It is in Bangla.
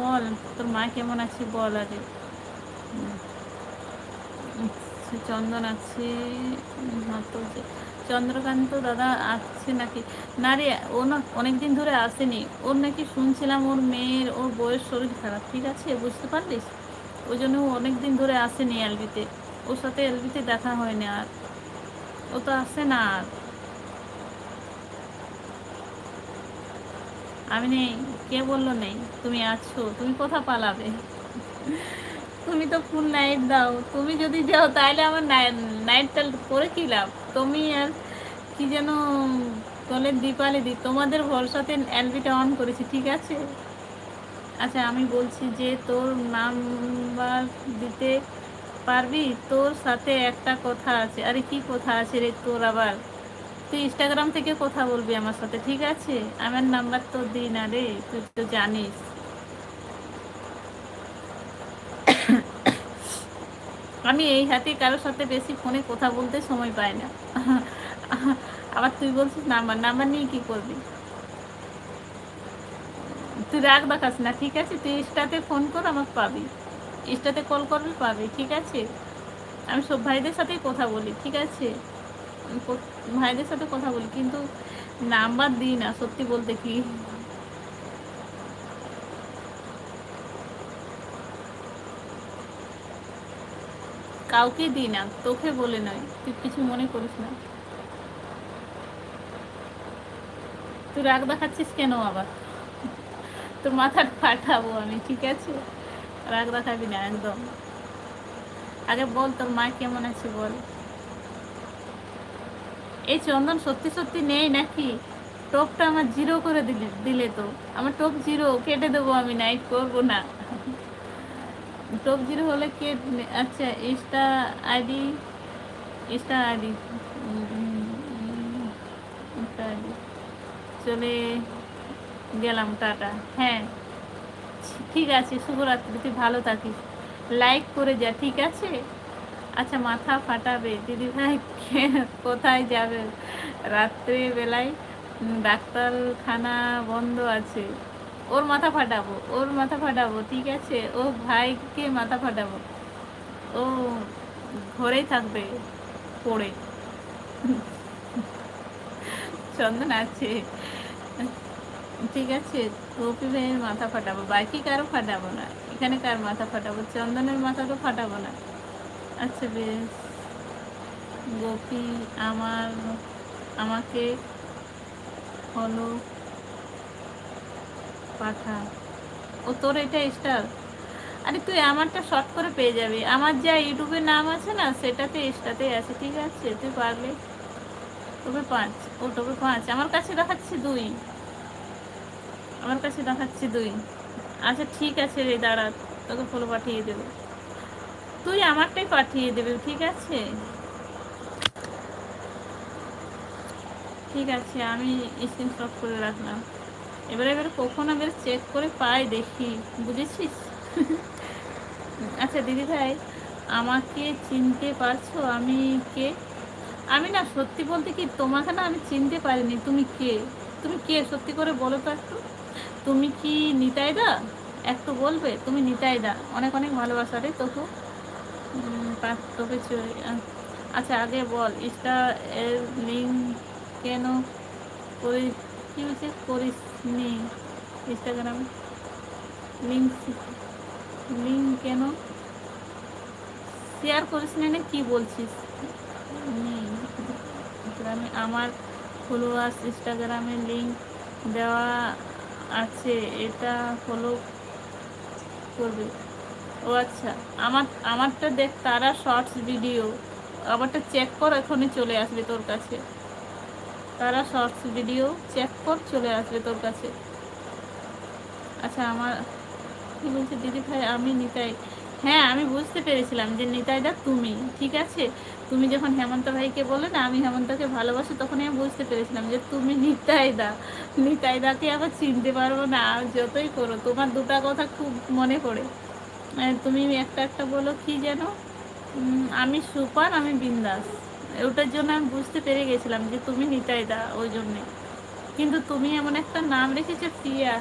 বল, তোর মা কেমন আছে বল আগে। চন্দন আছে চন্দ্রকান্ত দাদা আসছে নাকি? না রে, ও না অনেকদিন ধরে আসেনি। ওর নাকি শুনছিলাম ওর মেয়ের, ওর বয়স শরীর খারাপ, ঠিক আছে? বুঝতে পারলিস? ওই জন্য ও অনেকদিন ধরে আসেনি এলবিতে। ওর সাথে এলবিতে দেখা হয়নি আর। ও তো আসে না আর। আমি নেই, কে বলল নেই? তুমি আছো, তুমি কোথা পালাবে? তুমি তো ফুল নাইট দাও, তুমি যদি যাও তাহলে আমার নাইটটা করে কি লাভ? তুমি আর কি যেন বলে দীপালি দি তোমাদের ভরসাতে এলবিটা অন করেছি, ঠিক আছে? আচ্ছা আমি বলছি যে তোর নাম্বার দিতে পারবি? তোর সাথে একটা কথা আছে। আরে, কি কথা আছে রে তোর আবার? তুই ইনস্টাগ্রাম থেকে কথা বলবি আমার সাথে, ঠিক আছে? আমার নাম্বার তো দিই না রে, তুই তো জানিস। আমি এই হাতে কারোর সাথে বেশি ফোনে কথা বলতে সময় পাই না। আবার তুই বলছিস নাম্বার নাম্বার নিয়ে কি করবি? তুই রাগ দেখাস না, ঠিক আছে? তুই ইস্টাতে ফোন কর, আমাকে পাবি। ইস্টাতে কল করলে পাবি, ঠিক আছে? আমি সব ভাইদের সাথেই কথা বলি, ঠিক আছে? ভাইদের সাথে কথা বলি, কিন্তু নাম্বার দিই না, সত্যি বলতে কি। কাউকে দিই না, তোকে বলে নয়, তুই কিছু মনে করিস না। তুই রাগ দেখাচ্ছিস কেন আবার? তোর মাথার ফাটাবো আমি, ঠিক আছে? রাগ দেখাবি না, একদম। আগে বল তোর মা কেমন আছে বল। এই চন্দন সত্যি সত্যি নেই নাকি? টপটা আমার জিরো করে দিলে দিলে তো। আমার টপ জিরো, কেটে দেবো আমি, নাইট করব না। টপ জিরো হলে কে আচ্ছা insta ID insta ID. ID. চলে গেলাম, টাটা। হ্যাঁ। ঠিক আছে, শুভরাত্রি, তুই ভালো থাকিস। লাইক করে যা, ঠিক আছে? আচ্ছা মাথা ফাটাবে। দিদি ভাই কোথায় যাবে? রাত্রিবেলায় ডাক্তারখানা বন্ধ আছে। ওর মাথা ফাটাবো, ওর মাথা ফাটাবো, ঠিক আছে? ও ভাইকে মাথা ফাটাবো। ও ঘরেই থাকবে, পড়ে। চন্দন আছে। ঠিক আছে, গোপী ভাইয়ের মাথা ফাটাবো। বাকি কারও ফাটাবো না। এখানে কার মাথা ফাটাবো? চন্দনের মাথা তো ফাটাবো না। আচ্ছা বেশ। গোপী, আমার, আমাকে ফলো পাঠা। ও তোর এটা স্টার আরে তুই আমারটা শর্ট করে পেয়ে যাবি। আমার যা ইউটিউবের নাম আছে না, সেটাতে স্টাতেই আছে, ঠিক আছে? তুই পারলে তবে পাঁচ, ও তবে পাঁচ। আমার কাছে দেখাচ্ছি দুই। আমার কাছে দেখাচ্ছি দুই। আচ্ছা ঠিক আছে রে, দাঁড়া, তোকে ফলো পাঠিয়ে দেবো। তুই আমারটাই পাঠিয়ে দেবে, ঠিক আছে? ঠিক আছে, আমি স্ক্রিনশট করে রাখলাম। এবার এবার কখন আমি চেক করে পাই দেখি, বুঝেছিস? আচ্ছা দিদি ভাই, আমাকে চিনতে পারছ আমি কে? আমি না, সত্যি বলতে কি তোমাকে না আমি চিনতে পারিনি, তুমি কে? তুমি কে? সত্যি করে বলো তো একটু। তুমি কি নিতাই দা একটু বলবে, তুমি নিতাই দা অনেক অনেক ভালোবাসা রে তোকে তোকে আচ্ছা আগে বল ইস্টা এর লিঙ্ক কেন কি হয়েছে? করিস নি ইনস্টাগ্রামে লিঙ্ক লিঙ্ক কেন? শেয়ার করিস না কি বলছিস? আমি আমার ফলোয়ার্স ইনস্টাগ্রামে লিঙ্ক দেওয়া আছে, এটা ফলো করবে। ও আচ্ছা আমার, আমারটা দেখ তারা শর্টস ভিডিও আমারটা চেক কর এখনই চলে আসবে তোর কাছে। তারা শর্টস ভিডিও চেক কর চলে আসবে তোর কাছে। আচ্ছা আমার, কি বলছে দিদি ভাই? আমি নিতাই হ্যাঁ আমি বুঝতে পেরেছিলাম যে নিতাইদা তুমি, ঠিক আছে? তুমি যখন হেমন্ত ভাইকে বলে না, আমি হেমন্তকে ভালোবাসি তখন আমি বুঝতে পেরেছিলাম যে তুমি নিতাইদা। নিতাইদাকে আবার চিনতে পারব না যতই করো, তোমার দুটা কথা খুব মনে পড়ে। তুমি একটা একটা বলো কি যেন? আমি সুপার, আমি বিন্দাস। ওটার জন্য আমি বুঝতে পেরে গেছিলাম যে তুমি নিতাই দা, ওই জন্যে। কিন্তু তুমি এমন একটা নাম রেখেছো, প্রিয়া।